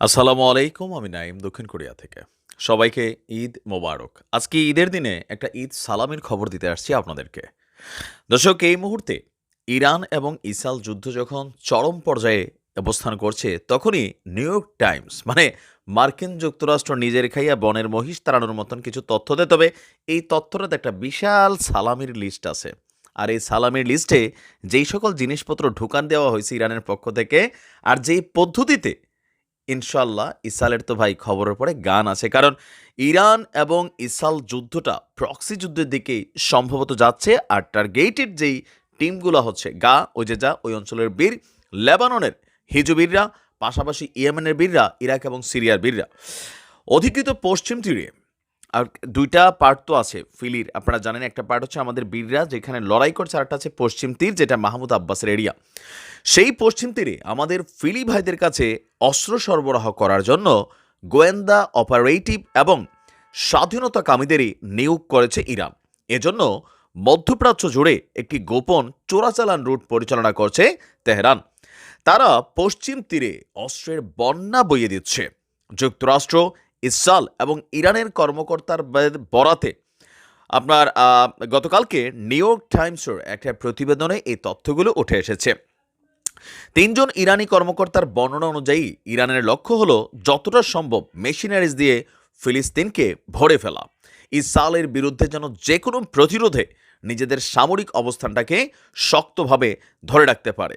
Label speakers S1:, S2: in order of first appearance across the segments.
S1: আসসালামু আলাইকুম, আমি নাইম দক্ষিণ কোরিয়া থেকে। সবাইকে ঈদ মোবারক। আজকে ঈদের দিনে একটা ঈদ সালামের খবর দিতে আসছি আপনাদেরকে। দর্শক, এই মুহূর্তে ইরান এবং ইসরায়েল যুদ্ধ যখন চরম পর্যায়ে অবস্থান করছে, তখনই নিউ ইয়র্ক টাইমস মানে মার্কিন যুক্তরাষ্ট্র নিজের খাইয়া বনের মহিষ তাড়ানোর মতন কিছু তথ্য দেয়। তবে এই তথ্যটাতে একটা বিশাল সালামির লিস্ট আছে। আর এই সালামির লিস্টে যেই সকল জিনিসপত্র ঢুকান দেওয়া হয়েছে ইরানের পক্ষ থেকে, আর যেই পদ্ধতিতে ইনশাল্লাহ ইসালের তো ভাই খবরের পরে গান আছে। কারণ ইরান এবং ইসাল যুদ্ধটা প্রক্সি যুদ্ধের দিকেই সম্ভবত যাচ্ছে আর টার্গেটেড যেই টিমগুলো হচ্ছে গা যা ওই অঞ্চলের বীর লেবাননের হিজুবীররা, পাশাপাশি ইয়েমেনের বীররা, ইরাক এবং সিরিয়ার বীররা। অধিকৃত পশ্চিম তীরে আর দুইটা পার্ট তো আছে ফিলির। আপনারা জানেন একটা পার্ট হচ্ছে আমাদের বীররা যেখানে লড়াই করছে, আরেকটা আছে পশ্চিম তীর, যেটা মাহমুদ আব্বাসের এরিয়া সেই পশ্চিম তীরে আমাদের ফিলি ভাইদের কাছে অস্ত্র সরবরাহ করার জন্য গোয়েন্দা অপারেটিভ এবং স্বাধীনতাকামীদেরই নিয়োগ করেছে ইরান। এজন্য মধ্যপ্রাচ্য জুড়ে একটি গোপন চোরাচালান রুট পরিচালনা করছে তেহরান। তারা পশ্চিম তীরে অস্ত্রের বন্যা বইয়ে দিচ্ছে। যুক্তরাষ্ট্র, ইসরায়েল এবং ইরানের কর্মকর্তার বরাতে আপনার গতকালকে নিউ ইয়র্ক টাইমসের একটা প্রতিবেদনে এই তথ্যগুলো উঠে এসেছে। তিনজন ইরানি কর্মকর্তার বর্ণনা অনুযায়ী, ইরানের লক্ষ্য হল যতটা সম্ভব মেশিনারিজ দিয়ে ফিলিস্তিনকে ভরে ফেলা। ইসরায়েলের বিরুদ্ধে যেন যে কোনো প্রতিরোধে নিজেদের সামরিক অবস্থানটাকে শক্তভাবে ধরে রাখতে পারে।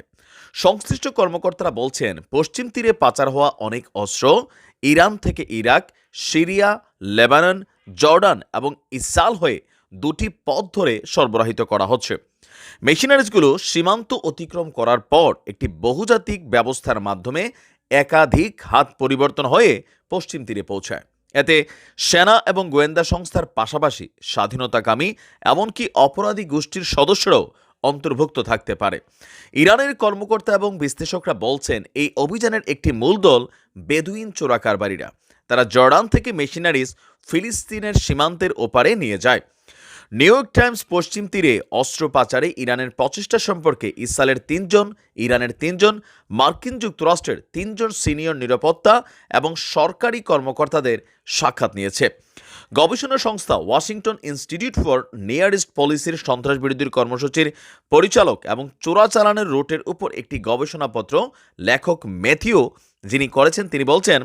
S1: সংশ্লিষ্ট কর্মকর্তারা বলছেন, পশ্চিম তীরে পাচার হওয়া অনেক অস্ত্র ইরান থেকে ইরাক, সিরিয়া, লেবানন, জর্ডান এবং ইসরায়েল হয়ে দুটি পথ ধরে সরবরাহিত করা হচ্ছে। মেশিনারিজগুলো সীমান্ত অতিক্রম করার পর একটি বহুজাতিক ব্যবস্থার মাধ্যমে একাধিক হাত পরিবর্তন হয়ে পশ্চিম তীরে পৌঁছায়। এতে সেনা এবং গোয়েন্দা সংস্থার পাশাপাশি স্বাধীনতাকামী এমনকি অপরাধী গোষ্ঠীর সদস্যরাও অন্তর্ভুক্ত থাকতে পারে। ইরানের কর্মকর্তা এবং বিশ্লেষকরা বলছেন, এই অভিযানের একটি মূল দল বেদুইন চোরা কারবারিরা তারা জর্ডান থেকে মেশিনারিজ ফিলিস্তিনের সীমান্তের ওপারে নিয়ে যায়। নিউ ইয়র্ক টাইমস পশ্চিম তীরে অস্ত্র পাচারে ইরানের প্রচেষ্টা সম্পর্কে ইসরায়েলের তিনজন, ইরানের তিনজন, মার্কিন যুক্তরাষ্ট্রের তিনজন সিনিয়র নিরাপত্তা এবং সরকারি কর্মকর্তাদের সাক্ষাৎ নিয়েছে। গবেষণা সংস্থা Washington Institute for Near East পলিসির সন্ত্রাস বিরোধীর কর্মসূচির পরিচালক এবং চোরাচালানের রুটের উপর একটি গবেষণাপত্র লেখক ম্যাথিও যিনি করেছেন, তিনি বলছেন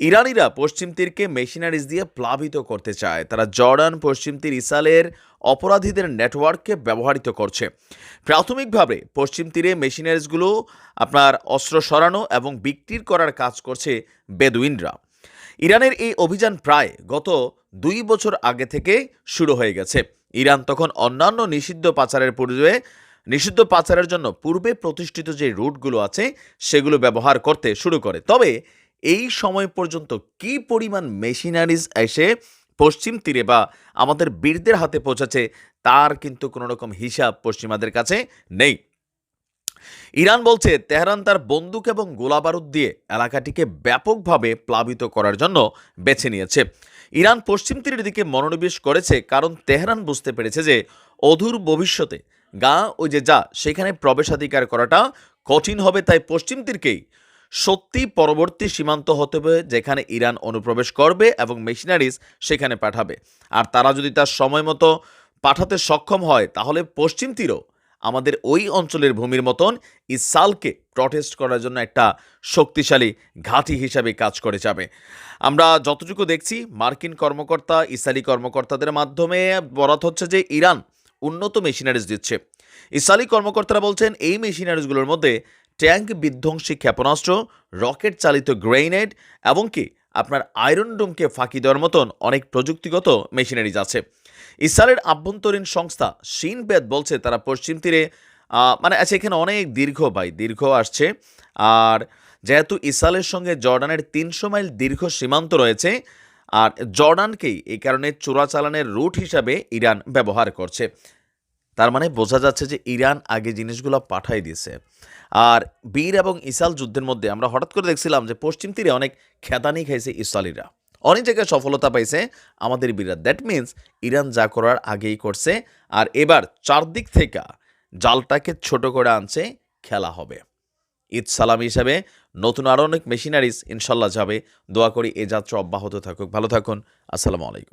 S1: ইরানিরা পশ্চিম তীরকে মেশিনারিজ দিয়ে প্লাবিত করতে চায়। তারা জর্ডান, পশ্চিম তীর ইসালের অপরাধীদের নেটওয়ার্ককে ব্যবহৃত করছে। প্রাথমিকভাবে পশ্চিম তীরে মেশিনারিজগুলো আপনার অস্ত্র সরানো এবং বিক্রির করার কাজ করছে বেদুইনরা। ইরানের এই অভিযান প্রায় গত দুই বছর আগে থেকে শুরু হয়ে গেছে। ইরান তখন অন্যান্য নিষিদ্ধ পাচারের পূর্বে, নিষিদ্ধ পাচারের জন্য পূর্বে প্রতিষ্ঠিত যে রুটগুলো আছে, সেগুলো ব্যবহার করতে শুরু করে। তবে এই সময় পর্যন্ত কি পরিমাণ মেশিনারিজ এসে পশ্চিম তীরে বা আমাদের বীরদের হাতে পৌঁছাচ্ছে, তার কিন্তু কোনো রকম হিসাব পশ্চিমাদের কাছে নেই। ইরান বলছে, তেহরান তার বন্দুক এবং গোলাবারুদ দিয়ে এলাকাটিকে ব্যাপকভাবে প্লাবিত করার জন্য বেছে নিয়েছে। ইরান পশ্চিম তীরের দিকে মনোনিবেশ করেছে কারণ তেহরান বুঝতে পেরেছে যে অধুর ভবিষ্যতে গা ওই যে যা, সেখানে প্রবেশাধিকার করাটা কঠিন হবে, তাই পশ্চিম তীরকেই সত্যি পরবর্তী সীমান্ত হতে হবে যেখানে ইরান অনুপ্রবেশ করবে এবং মেশিনারিজ সেখানে পাঠাবে। আর তারা যদি তার সময় মতো পাঠাতে সক্ষম হয়, তাহলে পশ্চিম তীরও আমাদের ওই অঞ্চলের ভূমির মতন ইসালকে প্রটেস্ট করার জন্য একটা শক্তিশালী ঘাঁটি হিসাবে কাজ করে যাবে। আমরা যতটুকু দেখছি, মার্কিন কর্মকর্তা ইসালি কর্মকর্তাদের মাধ্যমে বরাত হচ্ছে যে ইরান উন্নত মেশিনারিজ দিচ্ছে। ইসালি কর্মকর্তারা বলছেন, এই মেশিনারিজগুলোর মধ্যে ট্যাঙ্ক বিধ্বংসী ক্ষেপণাস্ত্র, রকেট চালিত গ্রেনেড এমনকি আপনার আয়রন ডোমকে ফাঁকি দেওয়ার মতন অনেক প্রযুক্তিগত মেশিনারিজ আছে। ইসরায়েলের আভ্যন্তরীণ সংস্থা সিনবেদ বলছে তারা পশ্চিম তীরে মানে আচ্ছা এখানে অনেক দীর্ঘ ভাই, দীর্ঘ আসছে। আর যেহেতু ইসরায়েলের সঙ্গে জর্ডানের তিনশো মাইল দীর্ঘ সীমান্ত রয়েছে, আর জর্ডানকেই এই কারণে চোরাচালানের রুট হিসাবে ইরান ব্যবহার করছে। তার মানে বোঝা যাচ্ছে যে ইরান আগে জিনিসগুলো পাঠাই দিয়েছে। আর বীর এবং ইসাল যুদ্ধের মধ্যে আমরা হঠাৎ করে দেখছিলাম যে পশ্চিম তীরে অনেক খেতানি খাইছে ইসরায়েলিরা অনেক জায়গায় সফলতা পাইছে আমাদের বীররা। দ্যাট মিন্স ইরান যা করার আগেই করছে। আর এবার চারদিক থেকে জালটাকে ছোট করে আনছে, খেলা হবে। ঈদ সালাম হিসাবে নতুন আরও অনেক মেশিনারিজ ইনশাল্লাহ যাবে। দোয়া করি এ যাত্রা অব্যাহত থাকুক। ভালো থাকুন। আসসালামু আলাইকুম।